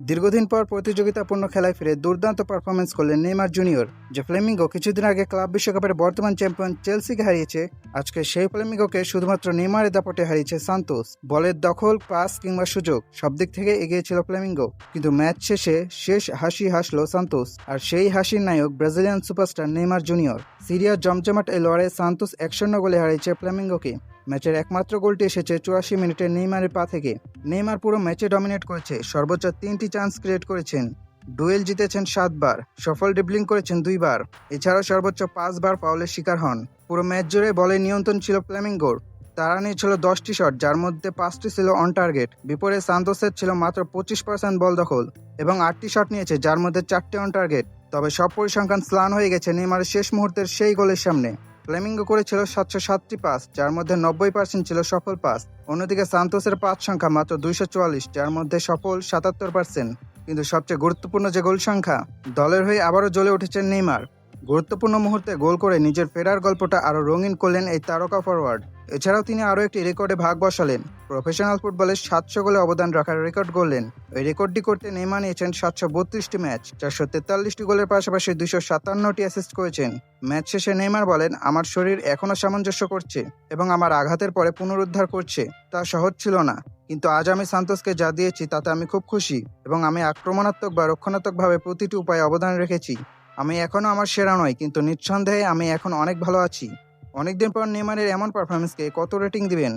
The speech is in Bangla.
দীর্ঘদিন পর প্রতিযোগিতাপূর্ণ খেলায় ফিরে দুর্দান্ত পারফরমেন্স করলেন নেইমার জুনিয়র, যে ফ্লেমিঙ্গো কিছুদিন আগে ক্লাব বিশ্বকাপের বর্তমান চ্যাম্পিয়ন চেলসিকে হারিয়েছে। আজকে সেই ফ্লেমিঙ্গোকে শুধুমাত্র নেইমারের দাপটে হারিয়েছে সান্তোস। বলের দখল, পাস কিংবা সুযোগ, সব দিক থেকে এগিয়ে ছিল ফ্লেমিঙ্গো। কিন্তু ম্যাচ শেষে শেষ হাসি হাসলো সান্তোস, আর সেই হাসির নায়ক ব্রাজিলিয়ান সুপারস্টার নেইমার জুনিয়র। সিরিয়ার জমজমাট এই লড়াইয়ে সান্তোস এক শূন্য গোলে হারিয়েছে ফ্লেমিঙ্গোকে। ম্যাচের একমাত্র গোলটি এসেছে চুরাশি মিনিটে নেইমারের পা থেকে। নেইমার পুরো ম্যাচে ডমিনেট করেছে, সর্বোচ্চ তিনটি চান্স ক্রিয়েট করেছেন। ডুয়েল জিতেছেন সাতবার, সফল ড্রিবলিং করেছেন দুইবার। এছাড়াও সর্বোচ্চ পাঁচবার ফাউলের শিকার হন। পুরো ম্যাচ জুড়ে বলের নিয়ন্ত্রণ ছিল ফ্ল্যামিঙ্গোর তারা নিয়েছিল দশটি শট যার মধ্যে পাঁচটি ছিল অন টার্গেট বিপরীতে সান্তোসের ছিল মাত্র পঁচিশ পার্সেন্ট বল দখল এবং আটটি শট নিয়েছে, যার মধ্যে চারটি অন টার্গেট তবে সব পরিসংখ্যান স্লান হয়ে গেছে নেইমারের শেষ মুহূর্তের সেই গোলের সামনে। ফ্লেমিঙ্গো করেছিল সাতশো সাতটি পাস, যার মধ্যে নব্বই পার্সেন্ট ছিল সফল পাস। অন্যদিকে সান্তোসের পাঁচ সংখ্যা মাত্র দুইশো চুয়াল্লিশ, যার মধ্যে সফল সাতাত্তর পার্সেন্ট। কিন্তু সবচেয়ে গুরুত্বপূর্ণ যে গোল সংখ্যা, দলের হয়ে আবারও জ্বলে উঠেছেন নেইমার। গুরুত্বপূর্ণ মুহূর্তে গোল করে নিজের ফেরার গল্পটা আরও রঙিন করলেন এই তারকা ফরওয়ার্ড এছাড়াও তিনি আরও একটি রেকর্ডে ভাগ বসালেন। প্রফেশনাল ফুটবলে সাতশো গোলে অবদান রাখার রেকর্ড গড়লেন। এই রেকর্ডটি করতে নেইমার নিয়েছেন সাতশো বত্রিশটি ম্যাচ, চারশো তেতাল্লিশটি গোলের পাশাপাশি দুশো সাতান্নটি অ্যাসিস্ট করেছেন। ম্যাচ শেষে নেইমার বলেন, আমার শরীর এখনও সামঞ্জস্য করছে এবং আমার আঘাতের পরে পুনরুদ্ধার করছে। তা সহজ ছিল না। কিন্তু আজ আমি সান্তোসকে যা দিয়েছি তাতে আমি খুব খুশি এবং আমি আক্রমণাত্মক বা রক্ষণাত্মকভাবে প্রতিটি উপায়ে অবদান রেখেছি। আমি এখনও আমার সেরা নয় কিন্তু নিঃসন্দেহে আমি এখন অনেক ভালো আছি। অনেকদিন পর নেইমারের এমন পারফরমেন্সকে কত রেটিং দিবেন?